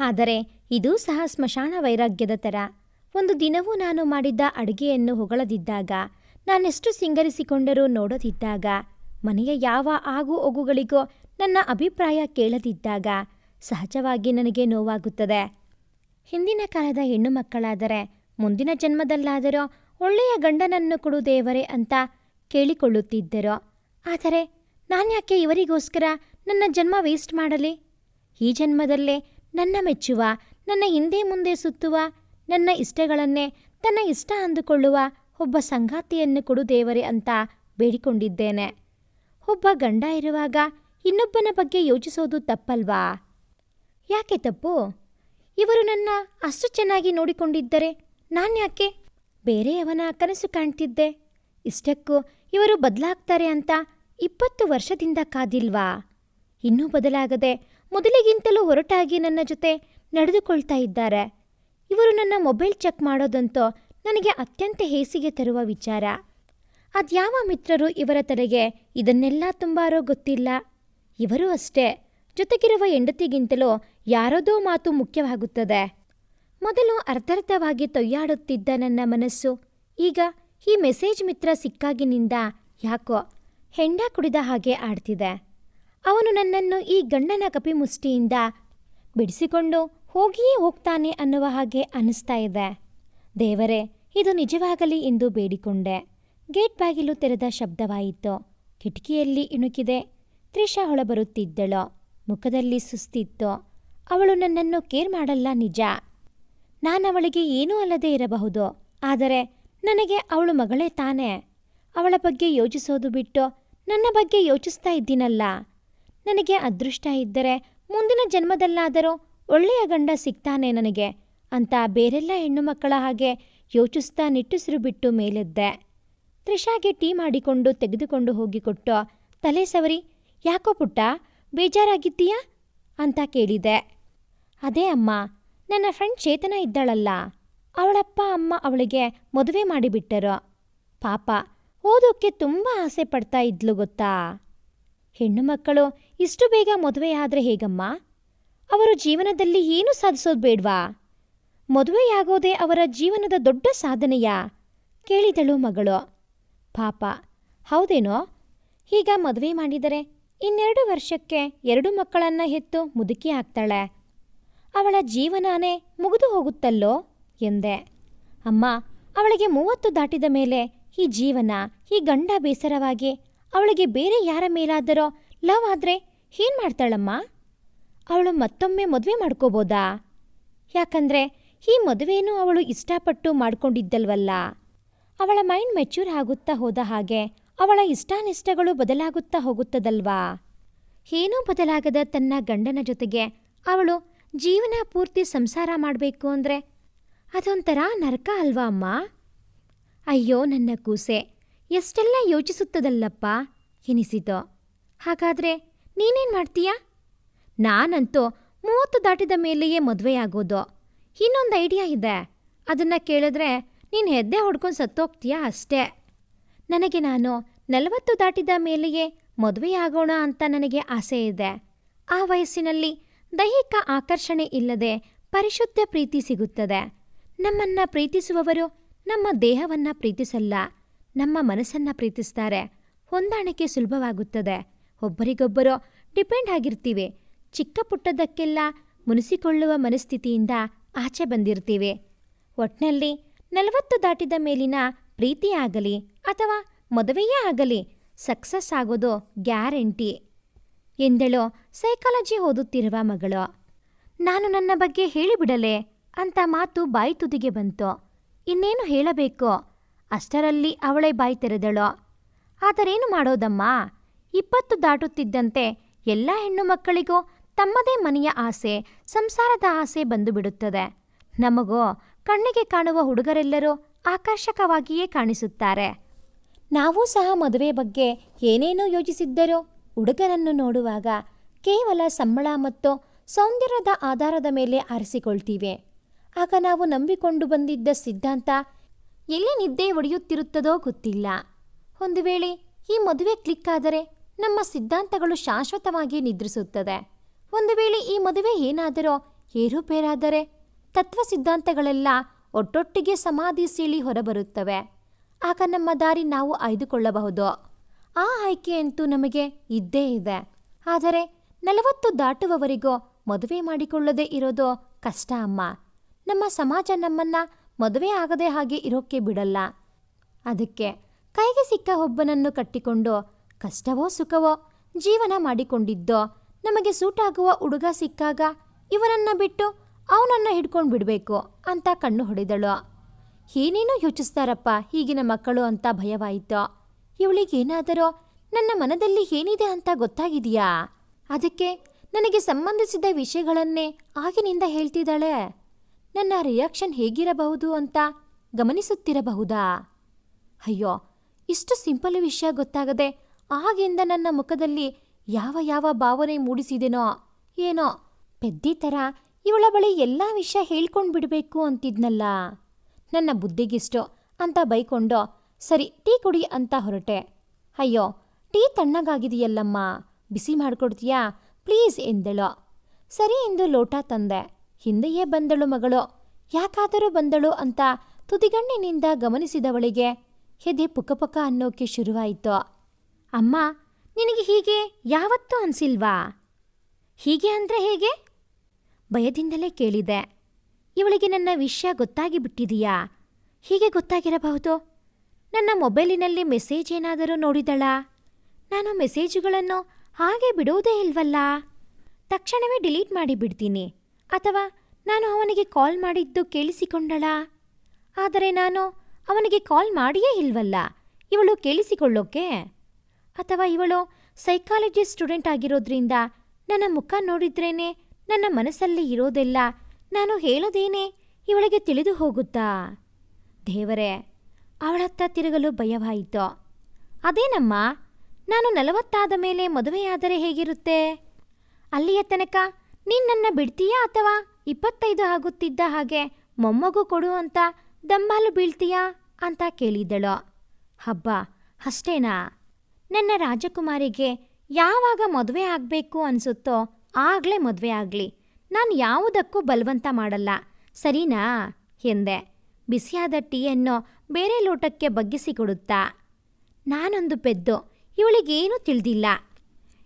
ಆದರೆ ಇದೂ ಸಹ ಸ್ಮಶಾನ ವೈರಾಗ್ಯದ ಥರ. ಒಂದು ದಿನವೂ ನಾನು ಮಾಡಿದ್ದ ಅಡುಗೆಯನ್ನು ಹೊಗಳದಿದ್ದಾಗ, ನಾನೆಷ್ಟು ಸಿಂಗರಿಸಿಕೊಂಡರೂ ನೋಡದಿದ್ದಾಗ, ಮನೆಯ ಯಾವ ಆಗು ಒಗುಗಳಿಗೋ ನನ್ನ ಅಭಿಪ್ರಾಯ ಕೇಳದಿದ್ದಾಗ ಸಹಜವಾಗಿ ನನಗೆ ನೋವಾಗುತ್ತದೆ. ಹಿಂದಿನ ಕಾಲದ ಹೆಣ್ಣು ಮಕ್ಕಳಾದರೆ, ಮುಂದಿನ ಜನ್ಮದಲ್ಲಾದರೂ ಒಳ್ಳೆಯ ಗಂಡನನ್ನು ಕೊಡು ದೇವರೇ ಅಂತ ಕೇಳಿಕೊಳ್ಳುತ್ತಿದ್ದರು, ಆದರೆ ನಾನ್ಯಾಕೆ ಇವರಿಗೋಸ್ಕರ ನನ್ನ ಜನ್ಮ ವೇಸ್ಟ್ ಮಾಡಲಿ? ಈ ಜನ್ಮದಲ್ಲೇ ನನ್ನ ಮೆಚ್ಚುವ ನನ್ನ ಹಿಂದೆ ಮುಂದೆ ಸುತ್ತುವ, ನನ್ನ ಇಷ್ಟಗಳನ್ನೇ ತನ್ನ ಇಷ್ಟ ಅಂದುಕೊಳ್ಳುವ ಒಬ್ಬ ಸಂಗಾತಿಯನ್ನು ಕೊಡು ದೇವರೇ ಅಂತ ಬೇಡಿಕೊಂಡಿದ್ದೇನೆ. ಒಬ್ಬ ಗಂಡ ಇರುವಾಗ ಇನ್ನೊಬ್ಬನ ಬಗ್ಗೆ ಯೋಚಿಸೋದು ತಪ್ಪಲ್ವಾ? ಯಾಕೆ ತಪ್ಪು? ಇವರು ನನ್ನ ಅಷ್ಟು ಚೆನ್ನಾಗಿ ನೋಡಿಕೊಂಡಿದ್ದರೆ ನಾನ್ಯಾಕೆ ಬೇರೆಯವನ ಕನಸು ಕಾಣ್ತಿದ್ದೆ? ಇಷ್ಟಕ್ಕೂ ಇವರು ಬದಲಾಗ್ತಾರೆ ಅಂತ ಇಪ್ಪತ್ತು ವರ್ಷದಿಂದ ಕಾದಿಲ್ವಾ? ಇನ್ನೂ ಬದಲಾಗದೆ ಮೊದಲಿಗಿಂತಲೂ ಹೊರಟಾಗಿ ನನ್ನ ಜೊತೆ ನಡೆದುಕೊಳ್ತಾ ಇದ್ದಾರೆ. ಇವರು ನನ್ನ ಮೊಬೈಲ್ ಚೆಕ್ ಮಾಡೋದಂತೂ ನನಗೆ ಅತ್ಯಂತ ಹೇಸಿಗೆ ತರುವ ವಿಚಾರ. ಅದ್ಯಾವ ಮಿತ್ರರು ಇವರ ತಲೆಗೆ ಇದನ್ನೆಲ್ಲ ತುಂಬಾರೋ ಗೊತ್ತಿಲ್ಲ. ಇವರು ಅಷ್ಟೇ. ಜೊತೆಗಿರುವ ಹೆಂಡತಿಗಿಂತಲೂ ಯಾರದೋ ಮಾತು ಮುಖ್ಯವಾಗುತ್ತದೆ. ಮೊದಲು ಅರ್ಥರ್ಥವಾಗಿ ತೊಯ್ಯಾಡುತ್ತಿದ್ದ ನನ್ನ ಮನಸ್ಸು. ಈಗ ಈ ಮೆಸೇಜ್ ಮಿತ್ರ ಸಿಕ್ಕಾಗಿನಿಂದ ಯಾಕೋ ಹೆಂಡ ಕುಡಿದ ಹಾಗೆ ಆಡ್ತಿದೆ. ಅವನು ನನ್ನನ್ನು ಈ ಗಂಡನ ಕಪಿಮುಷ್ಟಿಯಿಂದ ಬಿಡಿಸಿಕೊಂಡು ಹೋಗಿಯೇ ಹೋಗ್ತಾನೆ ಅನ್ನುವ ಹಾಗೆ ಅನಿಸ್ತಾ ಇದೆ. ದೇವರೇ, ಇದು ನಿಜವಾಗಲಿ ಎಂದು ಬೇಡಿಕೊಂಡೆ. ಗೇಟ್ ಬಾಗಿಲು ತೆರೆದ ಶಬ್ದವಾಯಿತು. ಕಿಟಕಿಯಲ್ಲಿ ಇಣುಕಿದೆ. ತ್ರಿಷಾ ಹೊಳಬರುತ್ತಿದ್ದಳು ಮುಖದಲ್ಲಿ ಸುಸ್ತಿತ್ತು. ಅವಳು ನನ್ನನ್ನು ಕೇರ್ ಮಾಡಲ್ಲ ನಿಜ. ನಾನವಳಿಗೆ ಏನೂ ಅಲ್ಲದೆ ಇರಬಹುದು. ಆದರೆ ನನಗೆ ಅವಳು ಮಗಳೇ ತಾನೇ. ಅವಳ ಬಗ್ಗೆ ಯೋಚಿಸೋದು ಬಿಟ್ಟು ನನ್ನ ಬಗ್ಗೆ ಯೋಚಿಸ್ತಾ ಇದ್ದೀನಲ್ಲ. ನನಗೆ ಅದೃಷ್ಟ ಇದ್ದರೆ ಮುಂದಿನ ಜನ್ಮದಲ್ಲಾದರೂ ಒಳ್ಳೆಯ ಗಂಡ ಸಿಗ್ತಾನೆ ನನಗೆ ಅಂತ ಬೇರೆಲ್ಲ ಹೆಣ್ಣು ಮಕ್ಕಳ ಹಾಗೆ ಯೋಚಿಸ್ತಾ ನಿಟ್ಟುಸಿರು ಬಿಟ್ಟು ಮೇಲೆದ್ದೆ. ತ್ರಿಷಾಗೆ ಟೀ ಮಾಡಿಕೊಂಡು ತೆಗೆದುಕೊಂಡು ಹೋಗಿ ಕೊಟ್ಟು, ತಲೆ ಸವರಿ, ಯಾಕೋ ಪುಟ್ಟ? ಬೇಜಾರಾಗಿದ್ದೀಯಾ? ಅಂತ ಕೇಳಿದೆ. ಅದೇ ಅಮ್ಮ, ನನ್ನ ಫ್ರೆಂಡ್ ಚೇತನ ಇದ್ದಾಳಲ್ಲ. ಅವಳಪ್ಪ, ಅಮ್ಮ ಅವಳಿಗೆ ಮದುವೆ ಮಾಡಿಬಿಟ್ಟರು. ಪಾಪ, ಓದೋಕ್ಕೆ ತುಂಬ ಆಸೆ ಪಡ್ತಾ ಇದ್ಲು ಗೊತ್ತಾ? ಹೆಣ್ಣು ಮಕ್ಕಳು ಇಷ್ಟು ಬೇಗ ಮದುವೆಯಾದರೆ ಹೇಗಮ್ಮ? ಅವರು ಜೀವನದಲ್ಲಿ ಏನು ಸಾಧಿಸೋದು ಬೇಡ್ವಾ? ಮದುವೆಯಾಗೋದೇ ಅವರ ಜೀವನದ ದೊಡ್ಡ ಸಾಧನೆಯಾ? ಕೇಳಿದಳು ಮಗಳು. ಪಾಪ, ಹೌದೇನೋ? ಈಗ ಮದುವೆ ಮಾಡಿದರೆ ಇನ್ನೆರಡು ವರ್ಷಕ್ಕೆ ಎರಡು ಮಕ್ಕಳನ್ನ ಹೆತ್ತು ಮುದುಕಿ ಆಗ್ತಾಳೆ. ಅವಳ ಜೀವನನೇ ಮುಗಿದು ಹೋಗುತ್ತಲ್ಲೋ? ಎಂದೆ. ಅಮ್ಮ, ಅವಳಿಗೆ ಮೂವತ್ತು ದಾಟಿದ ಮೇಲೆ ಈ ಜೀವನ, ಈ ಗಂಡ ಬೇಸರವಾಗಿ ಅವಳಿಗೆ ಬೇರೆ ಯಾರ ಮೇಲಾದರೋ ಲವ್ ಆದ್ರೆ ಏನ್ ಮಾಡ್ತಾಳಮ್ಮ? ಅವಳು ಮತ್ತೊಮ್ಮೆ ಮದುವೆ ಮಾಡ್ಕೋಬೋದಾ? ಯಾಕಂದ್ರೆ ಈ ಮದುವೆನೂ ಅವಳು ಇಷ್ಟಪಟ್ಟು ಮಾಡ್ಕೊಂಡಿದ್ದಲ್ವಲ್ಲ. ಅವಳ ಮೈಂಡ್ ಮೆಚ್ಯೂರ್ ಆಗುತ್ತಾ ಹೋದ ಹಾಗೆ ಅವಳ ಇಷ್ಟಾನಿಷ್ಟಗಳು ಬದಲಾಗುತ್ತಾ ಹೋಗುತ್ತದಲ್ವಾ? ಏನೂ ಬದಲಾಗದ ತನ್ನ ಗಂಡನ ಜೊತೆಗೆ ಅವಳು ಜೀವನ ಪೂರ್ತಿ ಸಂಸಾರ ಮಾಡಬೇಕು ಅಂದರೆ ಅದೊಂಥರ ನರಕ ಅಲ್ವಾ ಅಮ್ಮ? ಅಯ್ಯೋ, ನನ್ನ ಕೂಸೆ, ಎಷ್ಟೆಲ್ಲ ಯೋಚಿಸುತ್ತದಲ್ಲಪ್ಪ, ಎನಿಸಿತು. ಹಾಗಾದ್ರೆ ನೀನೇನು ಮಾಡ್ತೀಯಾ? ನಾನಂತೂ ಮೂವತ್ತು ದಾಟಿದ ಮೇಲೆಯೇ ಮದುವೆಯಾಗೋದು. ಇನ್ನೊಂದು ಐಡಿಯಾ ಇದೆ. ಅದನ್ನು ಕೇಳಿದ್ರೆ ನೀನು ಹೆದ್ದೆ ಹೊಡ್ಕೊಂಡು ಸತ್ತೋಗ್ತೀಯಾ ಅಷ್ಟೇ. ನನಗೆ ನಾನು ನಲವತ್ತು ದಾಟಿದ ಮೇಲೆಯೇ ಮದುವೆಯಾಗೋಣ ಅಂತ ನನಗೆ ಆಸೆ ಇದೆ. ಆ ವಯಸ್ಸಿನಲ್ಲಿ ದೈಹಿಕ ಆಕರ್ಷಣೆ ಇಲ್ಲದೆ ಪರಿಶುದ್ಧ ಪ್ರೀತಿ ಸಿಗುತ್ತದೆ. ನಮ್ಮನ್ನ ಪ್ರೀತಿಸುವವರು ನಮ್ಮ ದೇಹವನ್ನ ಪ್ರೀತಿಸಲ್ಲ. ನಮ್ಮ ಮನಸ್ಸನ್ನ ಪ್ರೀತಿಸ್ತಾರೆ. ಹೊಂದಾಣಿಕೆ ಸುಲಭವಾಗುತ್ತದೆ. ಒಬ್ಬರಿಗೊಬ್ಬರು ಡಿಪೆಂಡ್ ಆಗಿರ್ತೀವಿ. ಚಿಕ್ಕ ಪುಟ್ಟದಕ್ಕೆಲ್ಲ ಮುನಿಸಿಕೊಳ್ಳುವ ಮನಸ್ಥಿತಿಯಿಂದ ಆಚೆ ಬಂದಿರ್ತೀವಿ ಒಟ್ನಲ್ಲಿ ನಲವತ್ತು ದಾಟಿದ ಮೇಲಿನ ಪ್ರೀತಿಯಾಗಲಿ ಅಥವಾ ಮದುವೆಯೇ ಆಗಲಿ ಸಕ್ಸಸ್ ಆಗೋದು ಗ್ಯಾರಂಟಿ. ಎಂದಳು ಸೈಕಾಲಜಿ ಓದುತ್ತಿರುವ ಮಗಳು, ನಾನು ನನ್ನ ಬಗ್ಗೆ ಹೇಳಿಬಿಡಲೆ ಅಂತ ಮಾತು ಬಾಯಿ ತುದಿಗೆ ಬಂತು. ಇನ್ನೇನು ಹೇಳಬೇಕು? ಅಷ್ಟರಲ್ಲಿ ಅವಳೇ ಬಾಯಿ ತೆರೆದಳು. ಆದರೇನು ಮಾಡೋದಮ್ಮ? ಇಪ್ಪತ್ತು ದಾಟುತ್ತಿದ್ದಂತೆ ಎಲ್ಲ ಹೆಣ್ಣು ಮಕ್ಕಳಿಗೂ ತಮ್ಮದೇ ಮನೆಯ ಆಸೆ, ಸಂಸಾರದ ಆಸೆ ಬಂದು ಬಿಡುತ್ತದೆ ನಮಗೋ, ಕಣ್ಣಿಗೆ ಕಾಣುವ ಹುಡುಗರೆಲ್ಲರೂ ಆಕರ್ಷಕವಾಗಿಯೇ ಕಾಣಿಸುತ್ತಾರೆ. ನಾವು ಸಹ ಮದುವೆ ಬಗ್ಗೆ ಏನೇನೋ ಯೋಚಿಸಿದ್ದರೂ ಹುಡುಗರನ್ನು ನೋಡುವಾಗ ಕೇವಲ ಸಂಬಳ ಮತ್ತು ಸೌಂದರ್ಯದ ಆಧಾರದ ಮೇಲೆ ಆರಿಸಿಕೊಳ್ತೀವಿ. ಆಗ ನಾವು ನಂಬಿಕೊಂಡು ಬಂದಿದ್ದ ಸಿದ್ಧಾಂತ ಎಲ್ಲಿ ನಿದ್ದೆ ಒಡೆಯುತ್ತಿರುತ್ತದೋ ಗೊತ್ತಿಲ್ಲ. ಒಂದು ವೇಳೆ ಈ ಮದುವೆ ಕ್ಲಿಕ್ ಆದರೆ ನಮ್ಮ ಸಿದ್ಧಾಂತಗಳು ಶಾಶ್ವತವಾಗಿ ನಿದ್ರಿಸುತ್ತದೆ. ಒಂದು ವೇಳೆ ಈ ಮದುವೆ ಏನಾದರೂ ಏರುಪೇರಾದರೆ ತತ್ವ ಸಿದ್ಧಾಂತಗಳೆಲ್ಲ ಒಟ್ಟೊಟ್ಟಿಗೆ ಸಮಾಧಿ ಸೀಳಿ ಹೊರಬರುತ್ತವೆ. ಆಗ ನಮ್ಮ ದಾರಿ ನಾವು ಆಯ್ದುಕೊಳ್ಳಬಹುದು. ಆ ಆಯ್ಕೆಯಂತೂ ನಮಗೆ ಇದ್ದೇ ಇದೆ. ಆದರೆ ನಲವತ್ತು ದಾಟುವವರಿಗೂ ಮದುವೆ ಮಾಡಿಕೊಳ್ಳದೆ ಇರೋದು ಕಷ್ಟ ಅಮ್ಮ. ನಮ್ಮ ಸಮಾಜ ನಮ್ಮನ್ನ ಮದುವೆ ಆಗದೆ ಹಾಗೆ ಇರೋಕ್ಕೆ ಬಿಡಲ್ಲ. ಅದಕ್ಕೆ ಕೈಗೆ ಸಿಕ್ಕ ಒಬ್ಬನನ್ನು ಕಟ್ಟಿಕೊಂಡು ಕಷ್ಟವೋ ಸುಖವೋ ಜೀವನ ಮಾಡಿಕೊಂಡಿದ್ದೋ ನಮಗೆ ಸೂಟಾಗುವ ಹುಡುಗ ಸಿಕ್ಕಾಗ ಇವನನ್ನ ಬಿಟ್ಟು ಅವನನ್ನ ಹಿಡ್ಕೊಂಡು ಬಿಡಬೇಕು ಅಂತ ಕಣ್ಣು ಹೊಡೆದಳು. ಏನೇನೋ ಯೋಚಿಸ್ತಾರಪ್ಪ, ಈಗಿನ ಮಕ್ಕಳು ಅಂತ ಭಯವಾಯಿತು. ಇವಳಿಗೇನಾದರೂ ನನ್ನ ಮನದಲ್ಲಿ ಏನಿದೆ ಅಂತ ಗೊತ್ತಾಗಿದೆಯಾ? ಅದಕ್ಕೆ ನನಗೆ ಸಂಬಂಧಿಸಿದ ವಿಷಯಗಳನ್ನೇ ಆಗಿನಿಂದ ಹೇಳ್ತಿದ್ದಾಳೆ. ನನ್ನ ರಿಯಾಕ್ಷನ್ ಹೇಗಿರಬಹುದು ಅಂತ ಗಮನಿಸುತ್ತಿರಬಹುದಾ? ಅಯ್ಯೋ, ಇಷ್ಟು ಸಿಂಪಲ್ ವಿಷಯ ಗೊತ್ತಾಗದೆ ಆಗಿಂದ ನನ್ನ ಮುಖದಲ್ಲಿ ಯಾವ ಯಾವ ಭಾವನೆ ಮೂಡಿಸಿದೆನೋ ಏನೋ. ಪೆದ್ದಿ ಥರ ಇವಳ ಬಳಿ ಎಲ್ಲ ವಿಷಯ ಹೇಳ್ಕೊಂಡು ಬಿಡಬೇಕು ಅಂತಿದ್ನಲ್ಲ. ನನ್ನ ಬುದ್ಧಿಗಿಷ್ಟು ಅಂತ ಬೈಕೊಂಡು, ಸರಿ, ಟೀ ಕುಡಿ ಅಂತ ಹೊರಟೆ. ಅಯ್ಯೋ, ಟೀ ತಣ್ಣಗಾಗಿದೆಯಲ್ಲಮ್ಮ. ಬಿಸಿ ಮಾಡ್ಕೊಡ್ತೀಯಾ? ಪ್ಲೀಸ್ ಎಂದಳು. ಸರಿ ಎಂದು ಲೋಟ ತಂದೆ. ಹಿಂದೆಯೇ ಬಂದಳು ಮಗಳು. ಯಾಕಾದರೂ ಬಂದಳು ಅಂತ ತುದಿಗಣ್ಣಿನಿಂದ ಗಮನಿಸಿದವಳಿಗೆ ಎದೆ ಪುಕಪುಕ ಅನ್ನೋಕೆ ಶುರುವಾಯಿತು. ಅಮ್ಮ ನಿನಗೆ ಹೀಗೆ ಯಾವತ್ತೂ ಅನ್ಸಿಲ್ವಾ? ಹೀಗೆ ಅಂದರೆ ಹೇಗೆ? ಭಯದಿಂದಲೇ ಕೇಳಿದೆ. ಇವಳಿಗೆ ನನ್ನ ವಿಷಯ ಗೊತ್ತಾಗಿ ಬಿಟ್ಟಿದೆಯಾ ಹೀಗೆ ಗೊತ್ತಾಗಿರಬಹುದು? ನನ್ನ ಮೊಬೈಲಿನಲ್ಲಿ ಮೆಸೇಜ್ ಏನಾದರೂ ನೋಡಿದಳಾ? ನಾನು ಮೆಸೇಜುಗಳನ್ನು ಹಾಗೆ ಬಿಡುವುದೇ ಇಲ್ವಲ್ಲ? ತಕ್ಷಣವೇ ಡಿಲೀಟ್ ಮಾಡಿಬಿಡ್ತೀನಿ. ಅಥವಾ ನಾನು ಅವನಿಗೆ ಕಾಲ್ ಮಾಡಿದ್ದು ಕೇಳಿಸಿಕೊಂಡಳಾ? ಆದರೆ ನಾನು ಅವನಿಗೆ ಕಾಲ್ ಮಾಡಿಯೇ ಇಲ್ವಲ್ಲ? ಇವಳು ಕೇಳಿಸಿಕೊಳ್ಳೋಕೆ? ಅಥವಾ ಇವಳು ಸೈಕಾಲಜಿ ಸ್ಟೂಡೆಂಟ್ ಆಗಿರೋದ್ರಿಂದ ನನ್ನ ಮುಖ ನೋಡಿದ್ರೇನೆ ನನ್ನ ಮನಸ್ಸಲ್ಲಿ ಇರೋದೆಲ್ಲ ನಾನು ಹೇಳೋದೇನೆ ಇವಳಿಗೆ ತಿಳಿದು ಹೋಗುತ್ತಾ? ದೇವರೇ ಅವಳತ್ತ ತಿರುಗಲು ಭಯವಾಯಿತು? ಅದೇನಮ್ಮ ನಾನು ನಲವತ್ತಾದ ಮೇಲೆ ಮದುವೆಯಾದರೆ ಹೇಗಿರುತ್ತೆ? ಅಲ್ಲಿಯ ತನಕ ನಿನ್ನನ್ನ ಬಿಡ್ತೀಯಾ ಅಥವಾ ಇಪ್ಪತ್ತೈದು ಆಗುತ್ತಿದ್ದ ಹಾಗೆ ಮೊಮ್ಮಗು ಕೊಡು ಅಂತ ದಮ್ಮಾಲು ಬೀಳ್ತೀಯಾ ಅಂತ ಕೇಳಿದಳು. ಹಬ್ಬ, ಅಷ್ಟೇನಾ? ನನ್ನ ರಾಜಕುಮಾರಿಗೆ ಯಾವಾಗ ಮದುವೆ ಆಗಬೇಕು ಅನ್ಸುತ್ತೋ ಆಗಲೇ ಮದುವೆ ಆಗಲಿ. ನಾನು ಯಾವುದಕ್ಕೂ ಬಲವಂತ ಮಾಡಲ್ಲ. ಸರಿನಾ? ಎಂದೆ. ಬಿಸಿಯಾದ ಟೀಯನ್ನು ಬೇರೆ ಲೋಟಕ್ಕೆ ಬಗ್ಗಿಸಿಕೊಡುತ್ತಾ ನಾನೊಂದು ಪೆದ್ದು, ಇವಳಿಗೇನೂ ತಿಳಿದಿಲ್ಲ.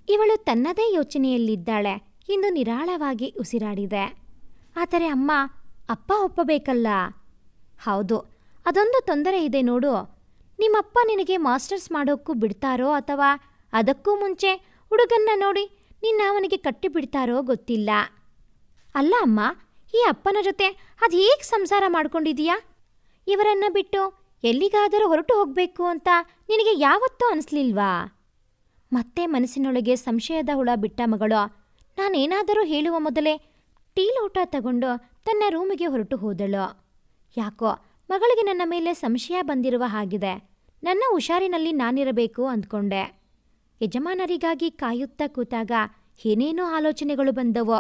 ಇವಳು ತನ್ನದೇ ಯೋಚನೆಯಲ್ಲಿದ್ದಾಳೆ, ಇಂದು ನಿರಾಳವಾಗಿ ಉಸಿರಾಡಿದೆ. ಆದರೆ ಅಮ್ಮ, ಅಪ್ಪ ಒಪ್ಪಬೇಕಲ್ಲ? ಹೌದು, ಅದೊಂದು ತೊಂದರೆ ಇದೆ ನೋಡು. ನಿಮ್ಮಪ್ಪ ನಿನಗೆ ಮಾಸ್ಟರ್ಸ್ ಮಾಡೋಕ್ಕೂ ಬಿಡ್ತಾರೋ ಅಥವಾ ಅದಕ್ಕೂ ಮುಂಚೆ ಹುಡುಗನ್ನ ನೋಡಿ ನಿನ್ನ ಅವನಿಗೆ ಕಟ್ಟಿಬಿಡ್ತಾರೋ ಗೊತ್ತಿಲ್ಲ. ಅಲ್ಲ ಅಮ್ಮ, ಈ ಅಪ್ಪನ ಜೊತೆ ಅದು ಹೇಗೆ ಸಂಸಾರ ಮಾಡ್ಕೊಂಡಿದೀಯಾ? ಇವರನ್ನ ಬಿಟ್ಟು ಎಲ್ಲಿಗಾದರೂ ಹೊರಟು ಹೋಗಬೇಕು ಅಂತ ನಿನಗೆ ಯಾವತ್ತೂ ಅನಿಸ್ಲಿಲ್ವಾ? ಮತ್ತೆ ಮನಸ್ಸಿನೊಳಗೆ ಸಂಶಯದ ಹುಳ ಬಿಟ್ಟ ಮಗಳು, ನಾನೇನಾದರೂ ಹೇಳುವ ಮೊದಲೇ ಟೀ ಲೋಟ ತಗೊಂಡು ತನ್ನ ರೂಮಿಗೆ ಹೊರಟು ಹೋದಳು. ಯಾಕೋ ಮಗಳಿಗೆ ನನ್ನ ಮೇಲೆ ಸಂಶಯ ಬಂದಿರುವ ಹಾಗಿದೆ. ನನ್ನ ಹುಷಾರಿನಲ್ಲಿ ನಾನಿರಬೇಕು ಅಂದ್ಕೊಂಡೆ. ಯಜಮಾನರಿಗಾಗಿ ಕಾಯುತ್ತಾ ಕೂತಾಗ ಏನೇನೋ ಆಲೋಚನೆಗಳು ಬಂದವು.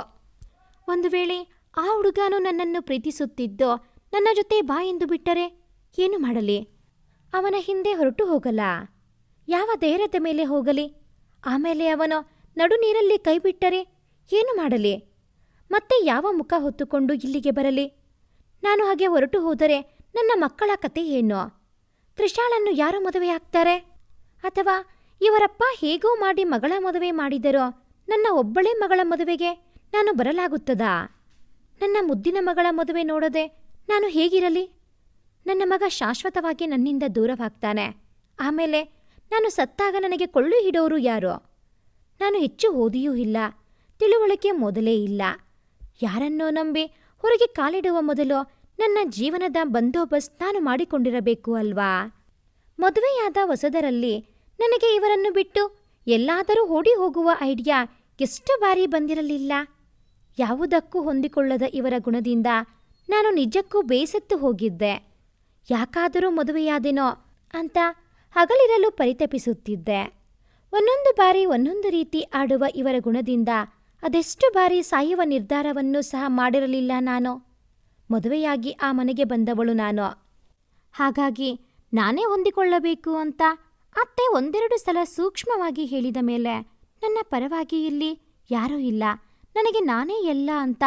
ಒಂದು ವೇಳೆ ಆ ಹುಡುಗನು ನನ್ನನ್ನು ಪ್ರೀತಿಸುತ್ತಿದ್ದೋ ನನ್ನ ಜೊತೆ ಬಾ ಎಂದು ಬಿಟ್ಟರೆ ಏನು ಮಾಡಲಿ? ಅವನ ಹಿಂದೆ ಹೊರಟು ಹೋಗಲ್ಲ. ಯಾವ ಧೈರ್ಯದ ಮೇಲೆ ಹೋಗಲಿ? ಆಮೇಲೆ ಅವನು ನಡು ನೀರಲ್ಲಿ ಕೈ ಬಿಟ್ಟರೆ ಏನು ಮಾಡಲಿ? ಮತ್ತೆ ಯಾವ ಮುಖ ಹೊತ್ತುಕೊಂಡು ಇಲ್ಲಿಗೆ ಬರಲಿ? ನಾನು ಹಾಗೆ ಹೊರಟು ಹೋದರೆ ನನ್ನ ಮಕ್ಕಳ ಕತೆ ಏನು? ತ್ರಿಷಾಳನ್ನು ಯಾರು ಮದುವೆಯಾಗ್ತಾರೆ ಅಥವಾ ಇವರಪ್ಪ ಹೇಗೋ ಮಾಡಿ ಮಗಳ ಮದುವೆ ಮಾಡಿದರೋ, ನನ್ನ ಒಬ್ಬಳೇ ಮಗಳ ಮದುವೆಗೆ ನಾನು ಬರಲಾಗುತ್ತದಾ? ನನ್ನ ಮುದ್ದಿನ ಮಗಳ ಮದುವೆ ನೋಡದೆ ನಾನು ಹೇಗಿರಲಿ? ನನ್ನ ಮಗ ಶಾಶ್ವತವಾಗಿ ನನ್ನಿಂದ ದೂರವಾಗ್ತಾನೆ. ಆಮೇಲೆ ನಾನು ಸತ್ತಾಗ ನನಗೆ ಕೊಳ್ಳು ಹಿಡೋರು ಯಾರು? ನಾನು ಹೆಚ್ಚು ಓದಿಯೂ ಇಲ್ಲ, ತಿಳುವಳಿಕೆ ಮೊದಲೇ ಇಲ್ಲ. ಯಾರನ್ನೋ ನಂಬಿ ಹೊರಗೆ ಕಾಲಿಡುವ ಮೊದಲು ನನ್ನ ಜೀವನದ ಬಂದೋಬಸ್ತ್ ನಾನು ಮಾಡಿಕೊಂಡಿರಬೇಕು ಅಲ್ವಾ? ಮದುವೆಯಾದ ಹೊಸದರಲ್ಲಿ ನನಗೆ ಇವರನ್ನು ಬಿಟ್ಟು ಎಲ್ಲಾದರೂ ಓಡಿ ಹೋಗುವ ಐಡಿಯಾ ಎಷ್ಟು ಬಾರಿ ಬಂದಿರಲಿಲ್ಲ? ಯಾವುದಕ್ಕೂ ಹೊಂದಿಕೊಳ್ಳದ ಇವರ ಗುಣದಿಂದ ನಾನು ನಿಜಕ್ಕೂ ಬೇಸತ್ತು ಹೋಗಿದ್ದೆ. ಯಾಕಾದರೂ ಮದುವೆಯಾದೆನೋ ಅಂತ ಹಗಲಿರಲು ಪರಿತಪಿಸುತ್ತಿದ್ದೆ. ಒಂದೊಂದು ಬಾರಿ ಒಂದೊಂದು ರೀತಿ ಆಡುವ ಇವರ ಗುಣದಿಂದ ಅದೆಷ್ಟು ಬಾರಿ ಸಾಯುವ ನಿರ್ಧಾರವನ್ನು ಸಹ ಮಾಡಿರಲಿಲ್ಲ ನಾನು. ಮದುವೆಯಾಗಿ ಆ ಮನೆಗೆ ಬಂದವಳು ನಾನು. ಹಾಗಾಗಿ ನಾನೇ ಹೊಂದಿಕೊಳ್ಳಬೇಕು ಅಂತ ಅತ್ತೆ ಒಂದೆರಡು ಸಲ ಸೂಕ್ಷ್ಮವಾಗಿ ಹೇಳಿದ ಮೇಲೆ ನನ್ನ ಪರವಾಗಿ ಇಲ್ಲಿ ಯಾರೂ ಇಲ್ಲ. ನನಗೆ ನಾನೇ ಎಲ್ಲ ಅಂತ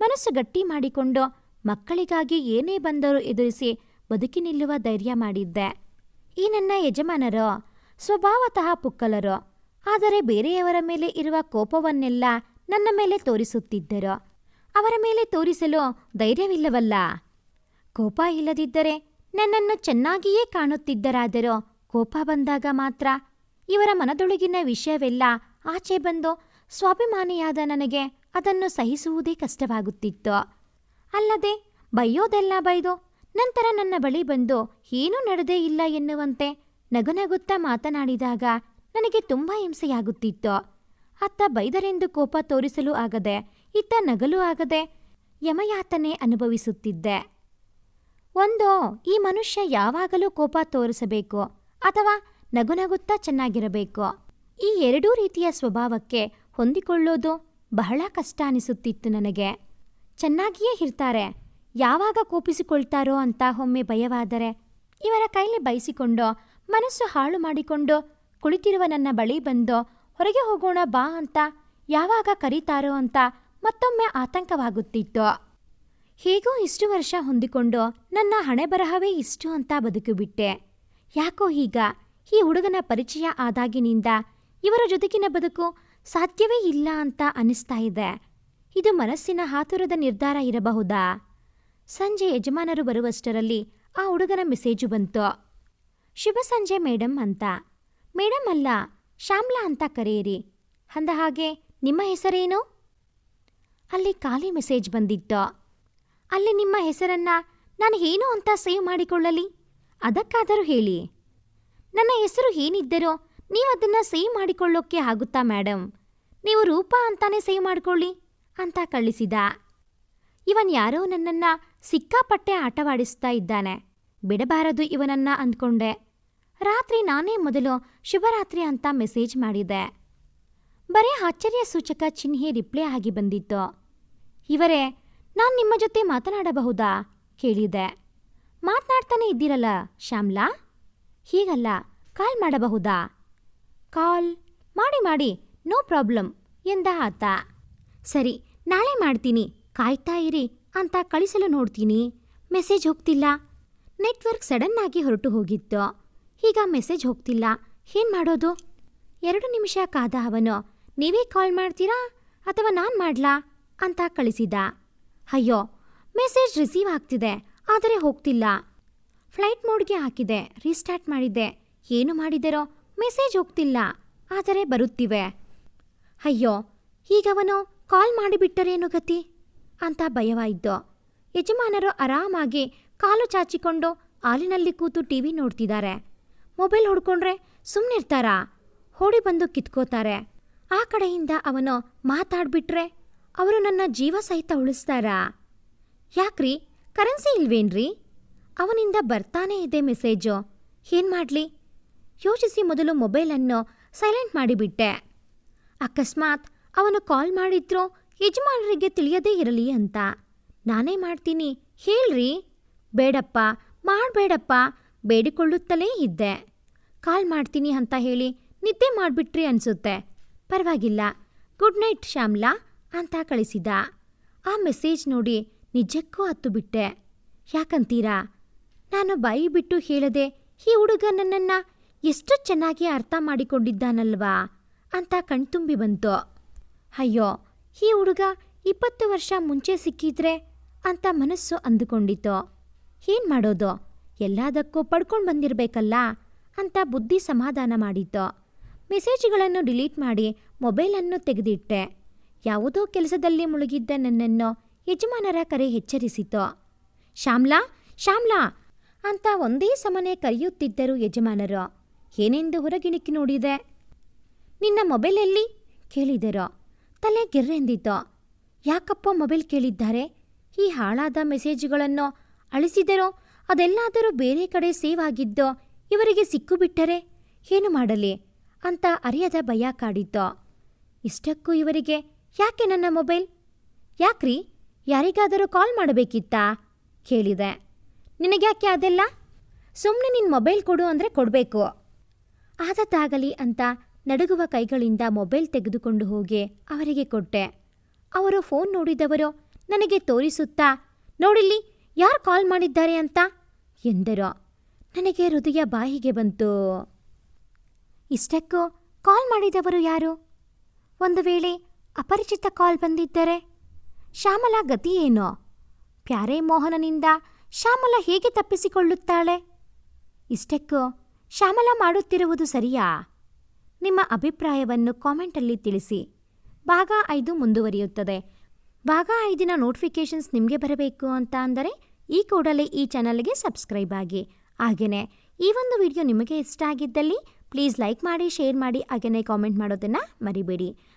ಮನಸ್ಸು ಗಟ್ಟಿ ಮಾಡಿಕೊಂಡು ಮಕ್ಕಳಿಗಾಗಿ ಏನೇ ಬಂದರೂ ಎದುರಿಸಿ ಬದುಕಿ ನಿಲ್ಲುವ ಧೈರ್ಯ ಮಾಡಿದ್ದೆ. ಈ ನನ್ನ ಯಜಮಾನರು ಸ್ವಭಾವತಃ ಪುಕ್ಕಲರು. ಆದರೆ ಬೇರೆಯವರ ಮೇಲೆ ಇರುವ ಕೋಪವನ್ನೆಲ್ಲ ನನ್ನ ಮೇಲೆ ತೋರಿಸುತ್ತಿದ್ದರು. ಅವರ ಮೇಲೆ ತೋರಿಸಲು ಧೈರ್ಯವಿಲ್ಲವಲ್ಲ? ಕೋಪ ಇಲ್ಲದಿದ್ದರೆ ನನ್ನನ್ನು ಚೆನ್ನಾಗಿಯೇ ಕಾಣುತ್ತಿದ್ದರಾದರೂ ಕೋಪ ಬಂದಾಗ ಮಾತ್ರ ಇವರ ಮನದೊಳಗಿನ ವಿಷಯವೆಲ್ಲ ಆಚೆ ಬಂದು ಸ್ವಾಭಿಮಾನಿಯಾದ ನನಗೆ ಅದನ್ನು ಸಹಿಸುವುದೇ ಕಷ್ಟವಾಗುತ್ತಿತ್ತು. ಅಲ್ಲದೆ ಬೈಯೋದೆಲ್ಲ ಬೈದು ನಂತರ ನನ್ನ ಬಳಿ ಬಂದು ಏನೂ ನಡೆದೇ ಇಲ್ಲ ಎನ್ನುವಂತೆ ನಗುನಗುತ್ತಾ ಮಾತನಾಡಿದಾಗ ನನಗೆ ತುಂಬಾ ಹಿಂಸೆಯಾಗುತ್ತಿತ್ತು. ಅತ್ತ ಬೈದರೆಂದು ಕೋಪ ತೋರಿಸಲು ಆಗದೆ ಇತ್ತ ನಗಲು ಆಗದೆ ಯಮಯಾತನೆ ಅನುಭವಿಸುತ್ತಿದ್ದೆ. ಒಂದೋ, ಈ ಮನುಷ್ಯ ಯಾವಾಗಲೂ ಕೋಪ ತೋರಿಸಬೇಕು ಅಥವಾ ನಗುನಗುತ್ತಾ ಚೆನ್ನಾಗಿರಬೇಕು. ಈ ಎರಡೂ ರೀತಿಯ ಸ್ವಭಾವಕ್ಕೆ ಹೊಂದಿಕೊಳ್ಳೋದು ಬಹಳ ಕಷ್ಟ ಅನಿಸುತ್ತಿತ್ತು ನನಗೆ. ಚೆನ್ನಾಗಿಯೇ ಇರ್ತಾರೆ. ಯಾವಾಗ ಕೋಪಿಸಿಕೊಳ್ತಾರೋ ಅಂತ ಒಮ್ಮೆ ಭಯವಾದರೆ ಇವರ ಕೈಲಿ ಬಯಸಿಕೊಂಡು, ಮನಸ್ಸು ಹಾಳು ಮಾಡಿಕೊಂಡು ಕುಳಿತಿರುವ ನನ್ನ ಬಳಿ ಬಂದು, ಹೊರಗೆ ಹೋಗೋಣ ಬಾ ಅಂತ ಯಾವಾಗ ಕರೀತಾರೋ ಅಂತ ಮತ್ತೊಮ್ಮೆ ಆತಂಕವಾಗುತ್ತಿತ್ತು. ಹೇಗೋ ಇಷ್ಟು ವರ್ಷ ಹೊಂದಿಕೊಂಡು ನನ್ನ ಹಣೆ ಬರಹವೇ ಇಷ್ಟು ಅಂತ ಬದುಕುಬಿಟ್ಟೆ ಯಾಕೋ ಈಗ ಈ ಹುಡುಗನ ಪರಿಚಯ ಆದಾಗಿನಿಂದ ಇವರ ಜೊತೆಗಿನ ಬದುಕು ಸಾಧ್ಯವೇ ಇಲ್ಲ ಅಂತ ಅನಿಸ್ತಾ ಇದೆ. ಇದು ಮನಸ್ಸಿನ ಹಾತುರದ ನಿರ್ಧಾರ ಇರಬಹುದಾ? ಸಂಜೆ ಯಜಮಾನರು ಬರುವಷ್ಟರಲ್ಲಿ ಆ ಹುಡುಗನ ಮೆಸೇಜು ಬಂತು. ಶುಭ ಸಂಜೆ ಮೇಡಮ್ ಅಂತ. ಮೇಡಮ್ ಅಲ್ಲ, ಶ್ಯಾಮ್ಲಾ ಅಂತ ಕರೆಯಿರಿ. ಅಂದ ಹಾಗೆ, ನಿಮ್ಮ ಹೆಸರೇನು? ಅಲ್ಲಿ ಖಾಲಿ ಮೆಸೇಜ್ ಬಂದಿತ್ತು. ಅಲ್ಲಿ ನಿಮ್ಮ ಹೆಸರನ್ನ ನಾನು ಏನು ಅಂತ ಸೇವ್ ಮಾಡಿಕೊಳ್ಳಲಿ? ಅದಕ್ಕಾದರೂ ಹೇಳಿ. ನನ್ನ ಹೆಸರು ಏನಿದ್ದರೋ ನೀವು ಅದನ್ನು ಸೇವ್ ಮಾಡಿಕೊಳ್ಳೋಕ್ಕೆ ಆಗುತ್ತಾ ಮೇಡಮ್ ನೀವು ರೂಪ ಅಂತಾನೆ ಸೇವ್ ಮಾಡಿಕೊಳ್ಳಿ ಅಂತ ಕಳಿಸಿದ. ಇವನ್ ಯಾರೋ ನನ್ನನ್ನ ಸಿಕ್ಕಾಪಟ್ಟೆ ಆಟವಾಡಿಸ್ತಾ ಇದ್ದಾನೆ. ಬಿಡಬಾರದು ಇವನನ್ನ ಅಂದ್ಕೊಂಡೆ. ರಾತ್ರಿ ನಾನೇ ಮೊದಲು ಶುಭರಾತ್ರಿ ಅಂತ ಮೆಸೇಜ್ ಮಾಡಿದೆ. ಬರೀ ಆಶ್ಚರ್ಯ ಸೂಚಕ ಚಿಹ್ನೆ ರಿಪ್ಲೈ ಆಗಿ ಬಂದಿತ್ತು. ಇವರೇ, ನಾನು ನಿಮ್ಮ ಜೊತೆ ಮಾತನಾಡಬಹುದಾ? ಕೇಳಿದೆ. ಮಾತನಾಡ್ತಾನೆ ಇದ್ದೀರಲ್ಲ, ಶ್ಯಾಮ್ಲಾ? ಹೀಗಲ್ಲ, ಕಾಲ್ ಮಾಡಬಹುದಾ? ಕಾಲ್? ಮಾಡಿ ಮಾಡಿ, ನೋ ಪ್ರಾಬ್ಲಮ್, ಎಂದ ಆತ. ಸರಿ, ನಾಳೆ ಮಾಡ್ತೀನಿ, ಕಾಯ್ತಾ ಇರಿ, ಅಂತ ಕಳಿಸಲು ನೋಡ್ತೀನಿ. ಮೆಸೇಜ್ ಹೋಗ್ತಿಲ್ಲ. ನೆಟ್ವರ್ಕ್ ಸಡನ್ ಆಗಿ ಹೊರಟು ಹೋಗಿತ್ತು. ಈಗ ಮೆಸೇಜ್ ಹೋಗ್ತಿಲ್ಲ, ಏನ್ ಮಾಡೋದು? ಎರಡು ನಿಮಿಷ ಕಾದ ಅವನು. ನೀವೇ ಕಾಲ್ ಮಾಡ್ತೀರಾ, ಅಥವಾ ನಾನು ಮಾಡ್ಲಾ? ಅಂತ ಕಳಿಸಿದ. ಅಯ್ಯೋ, ಮೆಸೇಜ್ ರಿಸೀವ್ ಆಗ್ತಿದೆ, ಆದರೆ ಹೋಗ್ತಿಲ್ಲ. ಫ್ಲೈಟ್ ಮೋಡ್ಗೆ ಹಾಕಿದೆ, ರೀಸ್ಟಾರ್ಟ್ ಮಾಡಿದ್ದೆ ಏನು ಮಾಡಿದರೋ ಮೆಸೇಜ್ ಹೋಗ್ತಿಲ್ಲ, ಆದರೆ ಬರುತ್ತಿವೆ. ಅಯ್ಯೋ ಈಗವನು ಕಾಲ್ ಮಾಡಿಬಿಟ್ಟರೇನು ಗತಿ? ಅಂತ ಭಯವಾಯಿತು ಯಜಮಾನರು ಆರಾಮಾಗಿ ಕಾಲು ಚಾಚಿಕೊಂಡು ಹಾಲಿನಲ್ಲಿ ಕೂತು ಟಿ ವಿ ನೋಡ್ತಿದ್ದಾರೆ. ಮೊಬೈಲ್ ಹುಡ್ಕೊಂಡ್ರೆ ಸುಮ್ಮನಿರ್ತಾರಾ ಓಡಿ ಬಂದು ಕಿತ್ಕೋತಾರೆ. ಆ ಕಡೆಯಿಂದ ಅವನು ಮಾತಾಡ್ಬಿಟ್ರೆ ಅವರು ನನ್ನ ಜೀವ ಸಹಿತ ಉಳಿಸ್ತಾರಾ? ಯಾಕ್ರಿ? ಕರೆನ್ಸಿ ಇಲ್ವೇನ್ರಿ? ಅವನಿಂದ ಬರ್ತಾನೇ ಇದೆ ಮೆಸೇಜು. ಏನು ಮಾಡ್ಲಿ? ಯೋಚಿಸಿ ಮೊದಲು ಮೊಬೈಲನ್ನು ಸೈಲೆಂಟ್ ಮಾಡಿಬಿಟ್ಟೆ. ಅಕಸ್ಮಾತ್ ಅವನು ಕಾಲ್ ಮಾಡಿದ್ರೋ ಯಜಮಾನರಿಗೆ ತಿಳಿಯದೇ ಇರಲಿ ಅಂತ. ನಾನೇ ಮಾಡ್ತೀನಿ. ಹೇಳ್ರಿ? ಬೇಡಪ್ಪ, ಮಾಡಬೇಡಪ್ಪ. ಬೇಡಿಕೊಳ್ಳುತ್ತಲೇ ಇದ್ದೆ. ಕಾಲ್ ಮಾಡ್ತೀನಿ ಅಂತ ಹೇಳಿ ನಿದ್ದೆ ಮಾಡಿಬಿಟ್ರಿ ಅನ್ಸುತ್ತೆ. ಪರವಾಗಿಲ್ಲ. Good night, Shyamla. ಅಂತ ಕಳಿಸಿದ. ಆ ಮೆಸೇಜ್ ನೋಡಿ ನಿಜಕ್ಕೂ ಹತ್ತು ಬಿಟ್ಟೆ ಯಾಕಂತೀರಾ? ನಾನು ಬಾಯಿ ಬಿಟ್ಟು ಹೇಳದೆ ಈ ಹುಡುಗ ನನ್ನನ್ನ ಎಷ್ಟು ಚೆನ್ನಾಗಿ ಅರ್ಥ ಮಾಡಿಕೊಂಡಿದ್ದಾನಲ್ವಾ? ಅಂತ ಕಣ್ತುಂಬಿ ಬಂತು. ಅಯ್ಯೋ, ಈ ಹುಡುಗ ಇಪ್ಪತ್ತು ವರ್ಷ ಮುಂಚೆ ಸಿಕ್ಕಿದ್ರೆ ಅಂತ ಮನಸ್ಸು ಅಂದುಕೊಂಡಿತು ಏನು ಮಾಡೋದು? ಎಲ್ಲದಕ್ಕೂ ಪಡ್ಕೊಂಡು ಬಂದಿರಬೇಕಲ್ಲ? ಅಂತ ಬುದ್ಧಿ ಸಮಾಧಾನ ಮಾಡಿತು ಮೆಸೇಜ್ಗಳನ್ನು ಡಿಲೀಟ್ ಮಾಡಿ ಮೊಬೈಲನ್ನು ತೆಗೆದಿಟ್ಟೆ. ಯಾವುದೋ ಕೆಲಸದಲ್ಲಿ ಮುಳುಗಿದ್ದ ನನ್ನನ್ನು ಯಜಮಾನರ ಕರೆ ಎಚ್ಚರಿಸಿತು. ಶ್ಯಾಮ್ಲಾ ಶ್ಯಾಮ್ಲಾ ಅಂತ ಒಂದೇ ಸಮನೆ ಕರೆಯುತ್ತಿದ್ದರು ಯಜಮಾನರು. ಏನೆಂದು ಹೊರಗಿಣಿಕಿ ನೋಡಿದೆ? ನಿನ್ನ ಮೊಬೈಲ್ ಎಲ್ಲಿ? ಕೇಳಿದರು. ತಲೆ ಗೆರ್ರೆಂದಿತು. ಯಾಕಪ್ಪ ಮೊಬೈಲ್ ಕೇಳಿದ್ದಾರೆ? ಈ ಹಾಳಾದ ಮೆಸೇಜ್ಗಳನ್ನು ಅಳಿಸಿದರೋ? ಅದೆಲ್ಲಾದರೂ ಬೇರೆ ಕಡೆ ಸೇವ್ ಆಗಿದ್ದೋ? ಇವರಿಗೆ ಸಿಕ್ಕುಬಿಟ್ಟರೆ ಏನು ಮಾಡಲಿ? ಅಂತ ಅರಿಯದ ಭಯ ಕಾಡಿದ್ದೋ ಇಷ್ಟಕ್ಕೂ ಇವರಿಗೆ ಯಾಕೆ ನನ್ನ ಮೊಬೈಲ್? ಯಾಕ್ರಿ? ಯಾರಿಗಾದರೂ ಕಾಲ್ ಮಾಡಬೇಕಿತ್ತಾ? ಕೇಳಿದೆ. ನಿನಗ್ಯಾಕೆ ಅದೆಲ್ಲ? ಸುಮ್ಮನೆ ನಿನ್ನ ಮೊಬೈಲ್ ಕೊಡು ಅಂದರೆ ಕೊಡಬೇಕು. ಆದದ್ದಾಗಲಿ ಅಂತ ನಡುಗುವ ಕೈಗಳಿಂದ ಮೊಬೈಲ್ ತೆಗೆದುಕೊಂಡು ಹೋಗಿ ಅವರಿಗೆ ಕೊಟ್ಟೆ. ಅವರು ಫೋನ್ ನೋಡಿದವರು ನನಗೆ ತೋರಿಸುತ್ತಾ, ನೋಡಿಲ್ಲಿ ಯಾರು ಕಾಲ್ ಮಾಡಿದ್ದಾರೆ ಅಂತ? ಎಂದರು. ನನಗೆ ಹೃದಯ ಬಾಯಿಗೆ ಬಂತು. ಇಷ್ಟಕ್ಕೂ ಕಾಲ್ ಮಾಡಿದವರು ಯಾರು? ಒಂದು ವೇಳೆ ಅಪರಿಚಿತ ಕಾಲ್ ಬಂದಿದ್ದರೆ? ಶ್ಯಾಮಲಾ ಗತಿ ಏನು? ಪ್ಯಾರೆ ಮೋಹನನಿಂದ ಶ್ಯಾಮಲ ಹೇಗೆ ತಪ್ಪಿಸಿಕೊಳ್ಳುತ್ತಾಳೆ? ಇಷ್ಟಕ್ಕೂ ಶ್ಯಾಮಲ ಮಾಡುತ್ತಿರುವುದು ಸರಿಯಾ? ನಿಮ್ಮ ಅಭಿಪ್ರಾಯವನ್ನು ಕಾಮೆಂಟಲ್ಲಿ ತಿಳಿಸಿ. ಭಾಗ ಐದು ಮುಂದುವರಿಯುತ್ತದೆ. ಭಾಗ ಐದಿನ ನೋಟಿಫಿಕೇಷನ್ಸ್ ನಿಮಗೆ ಬರಬೇಕು ಅಂತ ಅಂದರೆ ಈ ಕೂಡಲೇ ಈ ಚಾನಲ್ಗೆ ಸಬ್ಸ್ಕ್ರೈಬ್ ಆಗಿ. ಹಾಗೆಯೇ ಈ ಒಂದು ವಿಡಿಯೋ ನಿಮಗೆ ಇಷ್ಟ ಆಗಿದ್ದಲ್ಲಿ ಪ್ಲೀಸ್ ಲೈಕ್ ಮಾಡಿ, ಶೇರ್ ಮಾಡಿ ಹಾಗೆಯೇ ಕಾಮೆಂಟ್ ಮಾಡೋದನ್ನು ಮರಿಬೇಡಿ.